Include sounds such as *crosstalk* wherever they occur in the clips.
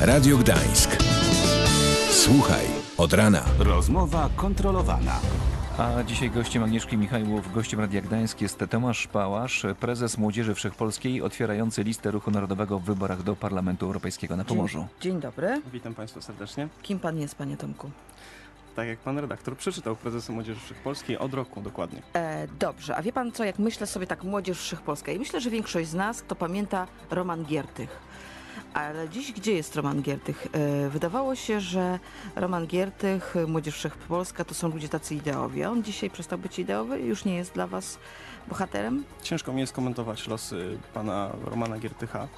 Radio Gdańsk. Słuchaj od rana. Rozmowa kontrolowana. A dzisiaj gościem Agnieszki Michajłów, gościem Radia Gdańsk jest Tomasz Pałasz, prezes Młodzieży Wszechpolskiej, otwierający listę Ruchu Narodowego w wyborach do Parlamentu Europejskiego na Pomorzu. Dzień, dzień dobry. Witam Państwa serdecznie. Kim pan jest, panie Tomku? Tak jak Pan redaktor przeczytał prezesa Młodzieży Wszechpolskiej od roku dokładnie. E, dobrze, a wie pan co, jak myślę sobie tak Młodzież Wszechpolska i myślę, że większość z nas to pamięta Roman Giertych. Ale dziś gdzie jest Roman Giertych? E, wydawało się, że Roman Giertych, Młodzież Wszechpolska to są ludzie tacy ideowi. On dzisiaj przestał być ideowy i już nie jest dla was bohaterem? Ciężko mi jest komentować losy pana Romana Giertycha.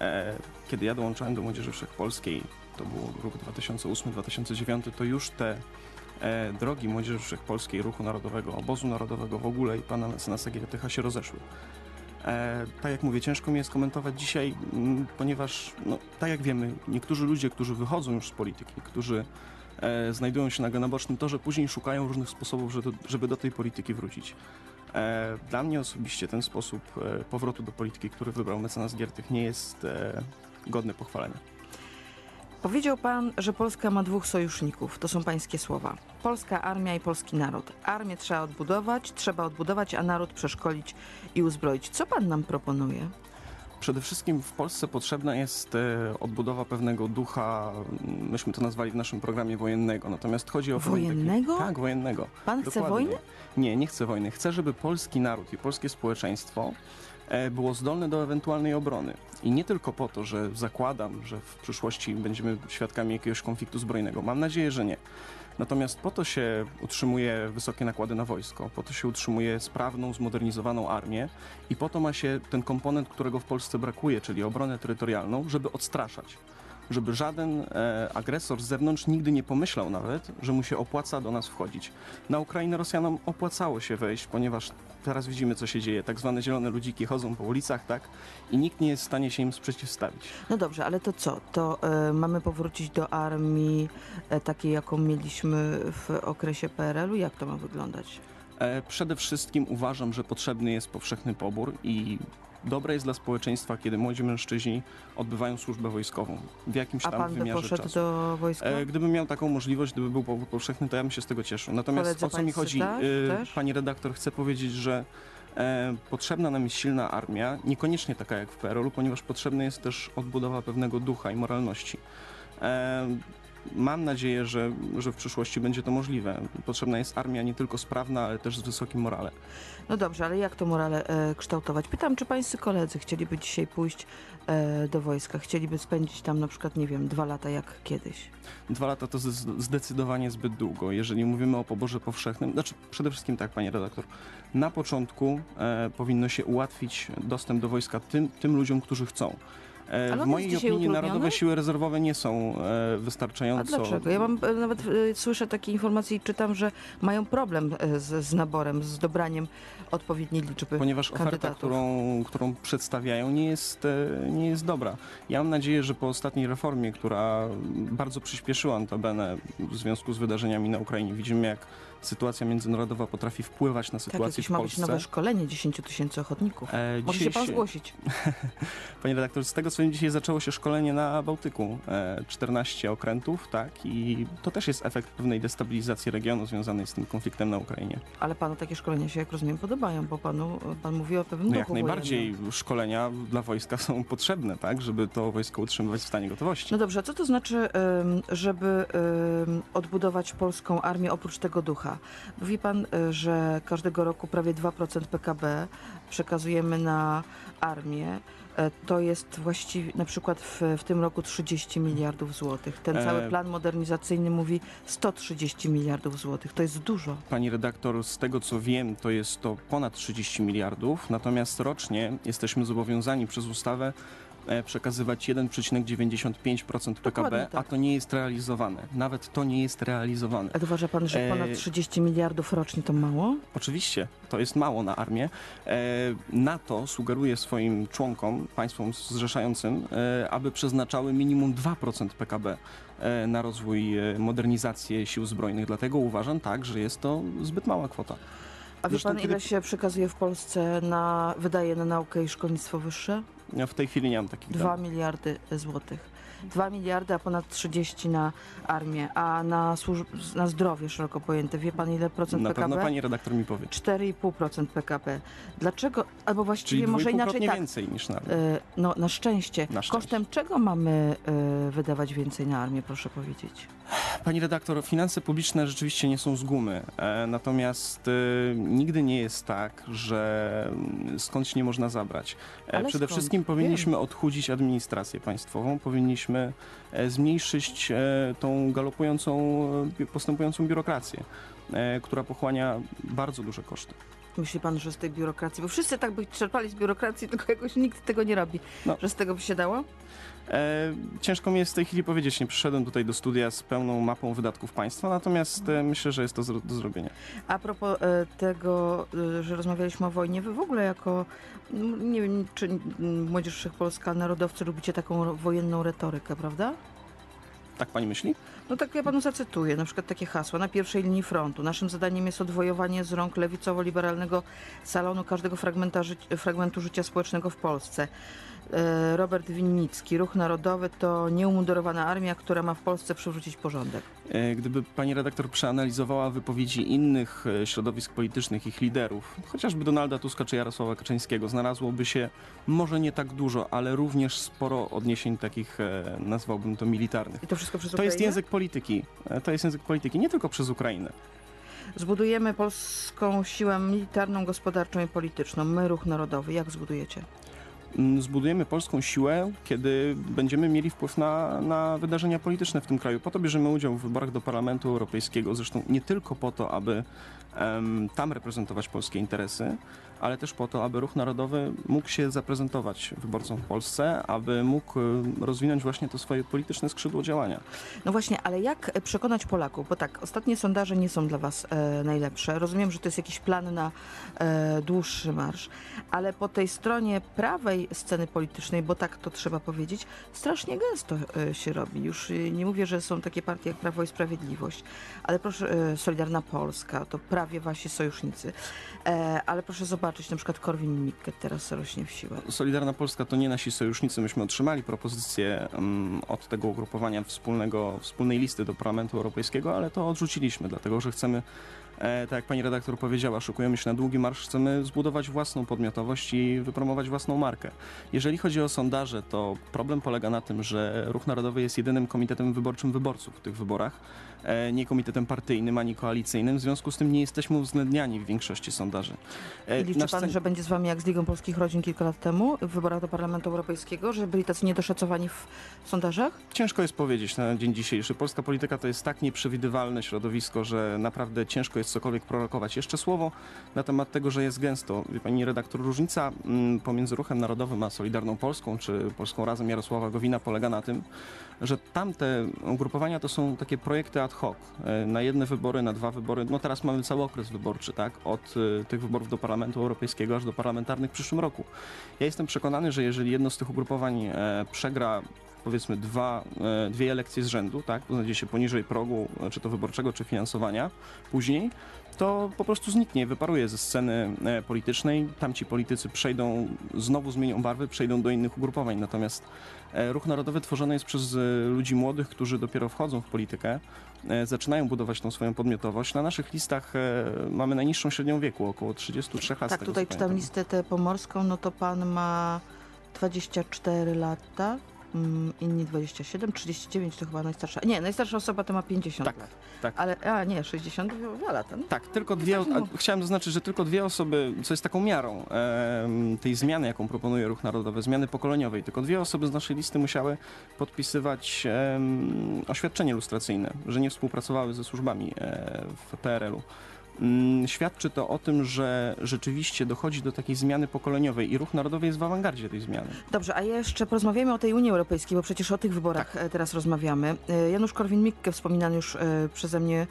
E, kiedy ja dołączałem do Młodzieży Wszechpolskiej, to był rok 2008-2009, to już te e, drogi Młodzieży Wszechpolskiej, Ruchu Narodowego, Obozu Narodowego w ogóle i pana mecenasa Giertycha się rozeszły. E, tak jak mówię, ciężko mi jest komentować dzisiaj, m, ponieważ, no, tak jak wiemy, niektórzy ludzie, którzy wychodzą już z polityki, którzy e, znajdują się na, na bocznym torze, później szukają różnych sposobów, żeby, żeby do tej polityki wrócić. E, dla mnie osobiście ten sposób e, powrotu do polityki, który wybrał mecenas Giertych, nie jest e, godny pochwalenia. Powiedział pan, że Polska ma dwóch sojuszników. To są pańskie słowa. Polska armia i polski naród. Armię trzeba odbudować, trzeba odbudować, a naród przeszkolić i uzbroić. Co pan nam proponuje? Przede wszystkim w Polsce potrzebna jest e, odbudowa pewnego ducha, myśmy to nazwali w naszym programie wojennego, natomiast chodzi o... pewien taki- Wojennego? Tak, wojennego. Pan chce Dokładnie. wojny? Nie, nie chcę wojny. Chcę, żeby polski naród i polskie społeczeństwo było zdolne do ewentualnej obrony. I nie tylko po to, że zakładam, że w przyszłości będziemy świadkami jakiegoś konfliktu zbrojnego. Mam nadzieję, że nie. Natomiast po to się utrzymuje wysokie nakłady na wojsko, po to się utrzymuje sprawną, zmodernizowaną armię i po to ma się ten komponent, którego w Polsce brakuje, czyli obronę terytorialną, żeby odstraszać. Żeby żaden e, agresor z zewnątrz nigdy nie pomyślał nawet, że mu się opłaca do nas wchodzić. Na Ukrainę Rosjanom opłacało się wejść, ponieważ teraz widzimy, co się dzieje. Tak zwane zielone ludziki chodzą po ulicach, tak? I nikt nie jest w stanie się im przeciwstawić. No dobrze, ale to co? To e, mamy powrócić do armii e, takiej, jaką mieliśmy w okresie PRL-u? Jak to ma wyglądać? E, Przede wszystkim uważam, że potrzebny jest powszechny pobór i dobre jest dla społeczeństwa, kiedy młodzi mężczyźni odbywają służbę wojskową w jakimś A tam pan by wymiarze poszedł czasu. do wojska? E, Gdybym miał taką możliwość, gdyby był pobór powszechny, to ja bym się z tego cieszył. Natomiast Koledzy o co mi pańscy chodzi, tak? e, Też? pani redaktor, chcę powiedzieć, że e, potrzebna nam jest silna armia, niekoniecznie taka jak w PRL-u, ponieważ potrzebna jest też odbudowa pewnego ducha i moralności. E, Mam nadzieję, że, że w przyszłości będzie to możliwe. Potrzebna jest armia nie tylko sprawna, ale też z wysokim morale. No dobrze, ale jak to morale e, kształtować? Pytam, czy pańscy koledzy chcieliby dzisiaj pójść e, do wojska? Chcieliby spędzić tam na przykład, nie wiem, dwa lata jak kiedyś? Dwa lata to zde- zdecydowanie zbyt długo. Jeżeli mówimy o poborze powszechnym, znaczy przede wszystkim tak, panie redaktor, na początku e, powinno się ułatwić dostęp do wojska tym, tym ludziom, którzy chcą. E, w mojej opinii utrudniony? Narodowe Siły Rezerwowe nie są e, A wystarczająco. dlaczego? Ja mam e, nawet słyszę takie informacje i czytam, że mają problem z, z naborem, z dobraniem odpowiedniej liczby Ponieważ oferta, którą, którą przedstawiają, nie jest, nie jest dobra. Ja mam nadzieję, że po ostatniej reformie, która bardzo przyspieszyła notabene w związku z wydarzeniami na Ukrainie, widzimy jak sytuacja międzynarodowa potrafi wpływać na Tak, sytuację jakieś w ma Polsce. być nowe szkolenie 10 tysięcy ochotników. E, Może się pan zgłosić. *laughs* Panie redaktor, z tego co wiem, dzisiaj zaczęło się szkolenie na Bałtyku. E, 14 okrętów, tak? I to też jest efekt pewnej destabilizacji regionu związanej z tym konfliktem na Ukrainie. Ale panu takie szkolenia się, jak rozumiem, podobają, bo panu, pan mówi o pewnym No jak najbardziej wojennym. szkolenia dla wojska są potrzebne, tak? Żeby to wojsko utrzymywać w stanie gotowości. No dobrze, a co to znaczy, żeby odbudować polską armię oprócz tego ducha? Mówi pan, y, że każdego roku prawie 2% PKB przekazujemy na armię. E, To jest właściwie na przykład w, w tym roku 30 miliardów złotych. Ten E, cały plan modernizacyjny mówi 130 miliardów złotych. To jest dużo. Pani redaktor, z tego co wiem, to jest to ponad 30 miliardów, natomiast rocznie jesteśmy zobowiązani przez ustawę przekazywać 1,95% PKB, tak. a to nie jest realizowane. Nawet to nie jest realizowane. A uważa pan, że E, ponad 30 miliardów rocznie to mało? Oczywiście, to jest mało na armię. E, NATO sugeruje swoim członkom, państwom zrzeszającym, e, aby przeznaczały minimum 2% PKB e, na rozwój, e, modernizację sił zbrojnych. Dlatego uważam tak, że jest to zbyt mała kwota. A wie Zresztą pan, kiedy- ile się przekazuje w Polsce na, wydaje na naukę i szkolnictwo wyższe? Ja w tej chwili nie mam takich 2 danych. miliardy złotych. 2 miliardy, a ponad 30 na armię, a na, służ- na zdrowie szeroko pojęte. Wie pan ile procent Na PKB? pewno pani redaktor mi powie. 4,5% PKB. Dlaczego, albo Czyli właściwie może inaczej tak. więcej niż na E, No, na szczęście. Na szczęście. Kosztem czego mamy e, wydawać więcej na armię, proszę powiedzieć? Pani redaktor, finanse publiczne rzeczywiście nie są z gumy, e, natomiast e, nigdy nie jest tak, że mm, skądś nie można zabrać. E, Ale Przede skąd? wszystkim powinniśmy odchudzić administrację państwową, powinniśmy e, zmniejszyć tą galopującą, postępującą biurokrację, która pochłania bardzo duże koszty. Myśli pan, że z tej biurokracji, bo wszyscy tak by czerpali z biurokracji, tylko jakoś nikt tego nie robi, No. że z tego by się dało? E, Ciężko mi jest w tej chwili powiedzieć, nie przyszedłem tutaj do studia z pełną mapą wydatków państwa, natomiast e, myślę, że jest to zro- do zrobienia. A propos e, tego, e, że rozmawialiśmy o wojnie, wy w ogóle jako, nie wiem, czy Młodzież Wszechpolska, narodowcy lubicie taką wojenną retorykę, prawda? Tak pani myśli? No tak ja panu zacytuję, na przykład takie hasła. Na pierwszej linii frontu. Naszym zadaniem jest odwojowanie z rąk lewicowo-liberalnego salonu każdego ży fragmentu życia społecznego w Polsce. E, Robert Winnicki, Ruch Narodowy to nieumundurowana armia, która ma w Polsce przywrócić porządek. E, Gdyby pani redaktor przeanalizowała wypowiedzi innych e, środowisk politycznych, ich liderów, chociażby Donalda Tuska czy Jarosława Kaczyńskiego, znalazłoby się może nie tak dużo, ale również sporo odniesień takich, nazwałbym to militarnych. I to wszystko przez To jest język polityki. E, To jest język polityki nie tylko przez Ukrainę. Zbudujemy polską siłę militarną, gospodarczą i polityczną. My, Ruch Narodowy. Jak zbudujecie? Mm, Zbudujemy polską siłę, kiedy będziemy mieli wpływ na, na wydarzenia polityczne w tym kraju. Po to bierzemy udział w wyborach do Parlamentu Europejskiego, zresztą nie tylko po to, aby tam reprezentować polskie interesy, ale też po to, aby Ruch Narodowy mógł się zaprezentować wyborcom w Polsce, aby mógł rozwinąć właśnie to swoje polityczne skrzydło działania. No właśnie, ale jak przekonać Polaków? Bo tak, ostatnie sondaże nie są dla Was e, najlepsze. Rozumiem, że to jest jakiś plan na e, dłuższy marsz, ale po tej stronie prawej sceny politycznej, bo tak to trzeba powiedzieć, strasznie gęsto e, się robi. Już e, nie mówię, że są takie partie jak Prawo i Sprawiedliwość, ale proszę, e, Solidarna Polska, to prawie Wasi sojusznicy. E, ale proszę zobaczyć, na przykład Korwin-Mikke teraz rośnie w siłę. Solidarna Polska to nie nasi sojusznicy. Myśmy otrzymali propozycję mm, od tego ugrupowania wspólnego, wspólnej listy do Parlamentu Europejskiego, ale to odrzuciliśmy, dlatego że chcemy, e, tak jak pani redaktor powiedziała, szukujemy się na długi marsz, chcemy zbudować własną podmiotowość i wypromować własną markę. Jeżeli chodzi o sondaże, to problem polega na tym, że Ruch Narodowy jest jedynym komitetem wyborczym wyborców w tych wyborach, e, nie komitetem partyjnym ani koalicyjnym, w związku z tym nie jesteśmy uwzględniani w większości sondaży. E, I liczy pan, że będzie z wami jak z Ligą Polskich Rodzin kilka lat temu w wyborach do Parlamentu Europejskiego, że byli tacy niedoszacowani w sondażach? Ciężko jest powiedzieć na dzień dzisiejszy. Polska polityka to jest tak nieprzewidywalne środowisko, że naprawdę ciężko jest cokolwiek prorokować. Jeszcze słowo na temat tego, że jest gęsto. Wie pani redaktor, różnica mm, pomiędzy Ruchem Narodowym a Solidarną Polską, czy Polską Razem Jarosława Gowina polega na tym, że tamte ugrupowania to są takie projekty ad hoc. E, Na jedne wybory, na dwa wybory. No teraz mamy cały okres wyborczy, tak? Od e, tych wyborów do Parlamentu Europejskiego aż do parlamentarnych w przyszłym roku. Ja jestem przekonany, że jeżeli jedno z tych ugrupowań e, przegra powiedzmy dwa, e, dwie elekcje z rzędu, tak, znajdzie się poniżej progu, e, czy to wyborczego, czy finansowania później, to po prostu zniknie, wyparuje ze sceny e, politycznej. Tamci politycy przejdą, znowu zmienią barwy, przejdą do innych ugrupowań. Natomiast Ruch Narodowy tworzony jest przez ludzi młodych, którzy dopiero wchodzą w politykę, zaczynają budować tą swoją podmiotowość. Na naszych listach mamy najniższą średnią wieku, około 33 lat. tak, tutaj czytam listę tę pomorską, no to pan ma 24 lata, inni 27, 39 to chyba najstarsza. Nie, najstarsza osoba to ma 50 Tak, lat. tak. Ale, a nie, 62 lata. No. Tak, tylko dwie. tak. A, chciałem zaznaczyć, że tylko dwie osoby, co jest taką miarą em, tej zmiany, jaką proponuje Ruch Narodowy, zmiany pokoleniowej, tylko dwie osoby z naszej listy musiały podpisywać em, oświadczenie lustracyjne, że nie współpracowały ze służbami e, w PRL-u. Mm, Świadczy to o tym, że rzeczywiście dochodzi do takiej zmiany pokoleniowej i Ruch Narodowy jest w awangardzie tej zmiany. Dobrze, a jeszcze porozmawiamy o tej Unii Europejskiej, bo przecież o tych wyborach Tak. e, teraz rozmawiamy. E, Janusz Korwin-Mikke, wspominany już e, przeze mnie,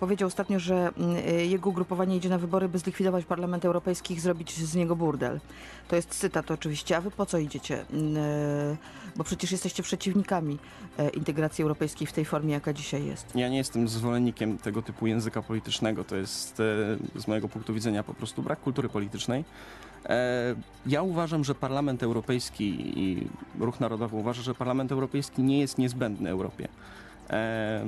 powiedział ostatnio, że mm, jego ugrupowanie idzie na wybory, by zlikwidować Parlament Europejski i zrobić z niego burdel. To jest cytat oczywiście. A wy po co idziecie? Mm, Bo przecież jesteście przeciwnikami integracji europejskiej w tej formie, jaka dzisiaj jest. Ja nie jestem zwolennikiem tego typu języka politycznego. To jest jest e, z mojego punktu widzenia po prostu brak kultury politycznej. E, Ja uważam, że Parlament Europejski i Ruch Narodowy uważa, że Parlament Europejski nie jest niezbędny Europie. E,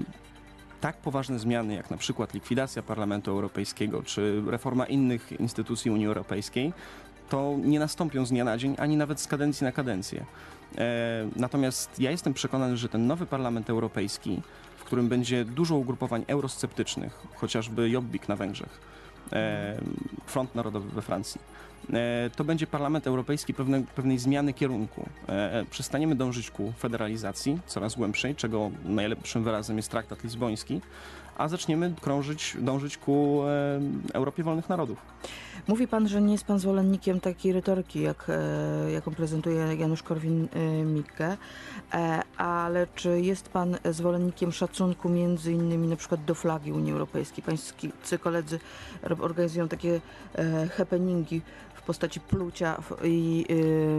Tak poważne zmiany, jak na przykład likwidacja Parlamentu Europejskiego czy reforma innych instytucji Unii Europejskiej, to nie nastąpią z dnia na dzień, ani nawet z kadencji na kadencję. Natomiast ja jestem przekonany, że ten nowy Parlament Europejski, w którym będzie dużo ugrupowań eurosceptycznych, chociażby Jobbik na Węgrzech, Front Narodowy we Francji, e, to będzie Parlament Europejski pewne, pewnej zmiany kierunku. E, Przestaniemy dążyć ku federalizacji coraz głębszej, czego najlepszym wyrazem jest traktat lizboński, a zaczniemy krążyć, dążyć ku e, Europie wolnych narodów. Mówi pan, że nie jest pan zwolennikiem takiej retoryki, jak, e, jaką prezentuje Janusz Korwin-Mikke, e, ale czy jest pan zwolennikiem szacunku między innymi na przykład do flagi Unii Europejskiej? Pańscy koledzy organizują takie happeningi w postaci plucia i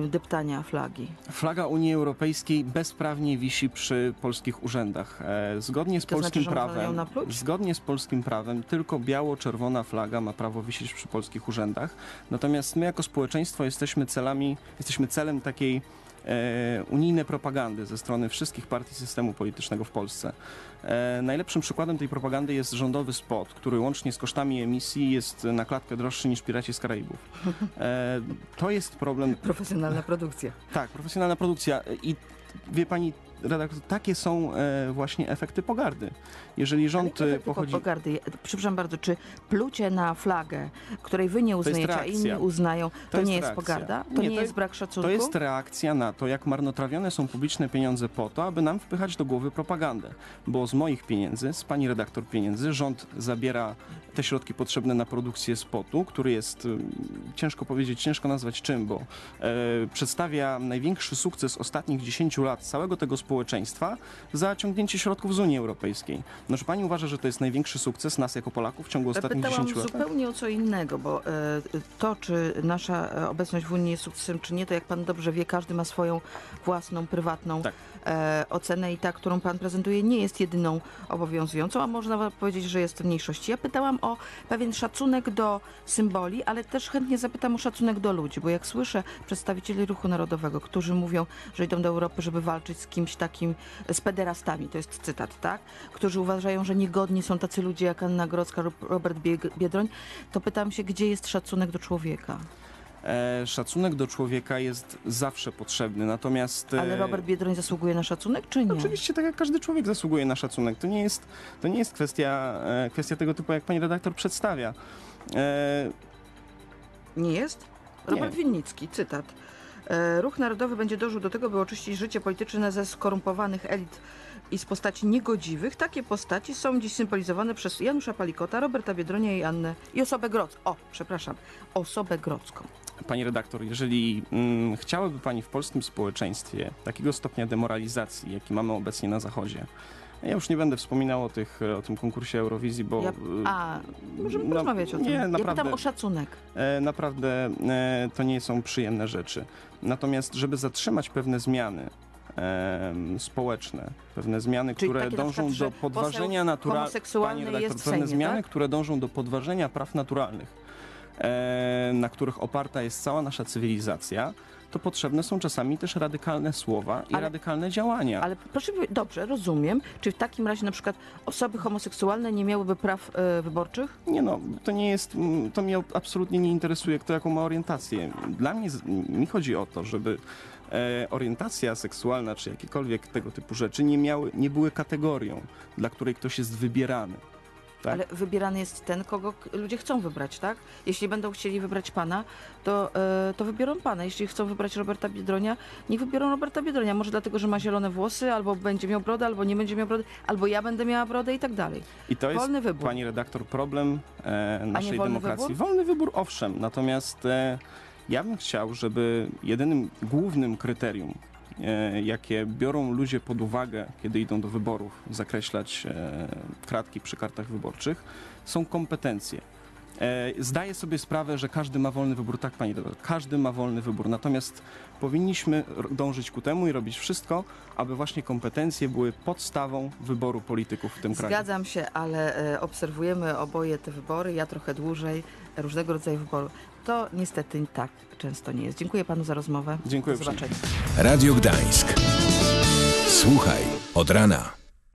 e, deptania flagi. Flaga Unii Europejskiej bezprawnie wisi przy polskich urzędach. Zgodnie z To znaczy, polskim można prawem, zgodnie z polskim prawem, tylko biało-czerwona flaga ma prawo wisieć przy polskich urzędach. Natomiast my jako społeczeństwo jesteśmy celami, jesteśmy celem takiej e, unijnej propagandy ze strony wszystkich partii systemu politycznego w Polsce. E, najlepszym przykładem tej propagandy jest rządowy spot, który łącznie z kosztami emisji jest na klatkę droższy niż Piraci z Karaibów. E, to jest problem *laughs* Profesjonalna produkcja. tak, profesjonalna produkcja. I wie pani redaktor, takie są e, właśnie efekty pogardy. Jeżeli rząd Ale pochodzi... pogardy. Przepraszam bardzo, czy plucie na flagę, której wy nie jest uznajecie, a inni uznają, to, jest nie jest reakcja. pogarda? To Nie, nie, to jest jest- brak szacunku? To jest reakcja na to, jak marnotrawione są publiczne pieniądze po to, aby nam wpychać do głowy propagandę. Bo z moich pieniędzy, z pani redaktor pieniędzy, rząd zabiera te środki potrzebne na produkcję spotu, który jest, ym, ciężko powiedzieć, ciężko nazwać czym, bo e, przedstawia największy sukces ostatnich 10 lat całego tego społeczeństwa za ciągnięcie środków z Unii Europejskiej. No, czy pani uważa, że to jest największy sukces nas jako Polaków w ciągu ostatnich Pytałam 10 lat? zupełnie o co innego, bo e, to, czy nasza e, obecność w Unii jest sukcesem, czy nie, to jak pan dobrze wie, każdy ma swoją własną, prywatną Tak. e, ocenę i ta, którą pan prezentuje, nie jest jedyną obowiązującą, a można powiedzieć, że jest w mniejszości. Ja pytałam o pewien szacunek do symboli, ale też chętnie zapytam o szacunek do ludzi, bo jak słyszę przedstawicieli ruchu narodowego, którzy mówią, że idą do Europy, żeby walczyć z kimś takim, z pederastami, to jest cytat, tak? Którzy uważają, że niegodni są tacy ludzie jak Anna Grodzka lub Robert Biedroń, to pytam się, gdzie jest szacunek do człowieka? E, szacunek do człowieka jest zawsze potrzebny, natomiast... e, Ale Robert Biedroń zasługuje na szacunek, czy nie? Oczywiście tak jak każdy człowiek zasługuje na szacunek. To nie jest, to nie jest kwestia, e, kwestia tego typu, jak pani redaktor przedstawia. E, Nie jest? Robert Winnicki, cytat. E, Ruch Narodowy będzie dążył do tego, by oczyścić życie polityczne ze skorumpowanych elit i z postaci niegodziwych. Takie postaci są dziś symbolizowane przez Janusza Palikota, Roberta Biedronia i Annę i osobę Grodzką. O, przepraszam, osobę Grodzką. pani redaktor, jeżeli mm, chciałaby pani w polskim społeczeństwie takiego stopnia demoralizacji, jaki mamy obecnie na Zachodzie, ja już nie będę wspominał o, tych, o tym konkursie Eurowizji, bo Ja, e, a, możemy no, porozmawiać o tym. nie, Ja naprawdę. pytam o szacunek. E, naprawdę e, to nie są przyjemne rzeczy. Natomiast, żeby zatrzymać pewne zmiany em, społeczne, pewne zmiany, Czyli które na dążą przykład, do podważenia naturalnych. pewne zmiany, tak? które dążą do podważenia praw naturalnych, e, na których oparta jest cała nasza cywilizacja, to potrzebne są czasami też radykalne słowa i Ale- radykalne działania. Ale proszę, dobrze, rozumiem. Czy w takim razie na przykład osoby homoseksualne nie miałyby praw e, wyborczych? Nie no, to nie jest, to mnie absolutnie nie interesuje, kto jaką ma orientację. Dla mnie, mi chodzi o to, żeby e, orientacja seksualna czy jakiekolwiek tego typu rzeczy nie, miały, nie były kategorią, dla której ktoś jest wybierany. Tak. Ale wybierany jest ten, kogo ludzie chcą wybrać, tak? Jeśli będą chcieli wybrać pana, to, e, to wybiorą pana. Jeśli chcą wybrać Roberta Biedronia, niech wybiorą Roberta Biedronia. Może dlatego, że ma zielone włosy, albo będzie miał brodę, albo nie będzie miał brody, albo ja będę miała brodę i tak dalej. I to jest, Wolny wybór. pani redaktor, problem e, naszej wolny demokracji. wybór? Wolny wybór, owszem, natomiast e, ja bym chciał, żeby jedynym głównym kryterium, jakie biorą ludzie pod uwagę, kiedy idą do wyborów, zakreślać e, kratki przy kartach wyborczych, są kompetencje. E, Zdaję sobie sprawę, że każdy ma wolny wybór, tak pani doktor, każdy ma wolny wybór, natomiast powinniśmy dążyć ku temu i robić wszystko, aby właśnie kompetencje były podstawą wyboru polityków w tym kraju. Zgadzam się, ale e, obserwujemy oboje te wybory, ja trochę dłużej, różnego rodzaju wybory. To niestety tak często nie jest. Dziękuję panu za rozmowę. Dziękuję Do zobaczenia. Radio Gdańsk. Słuchaj od rana.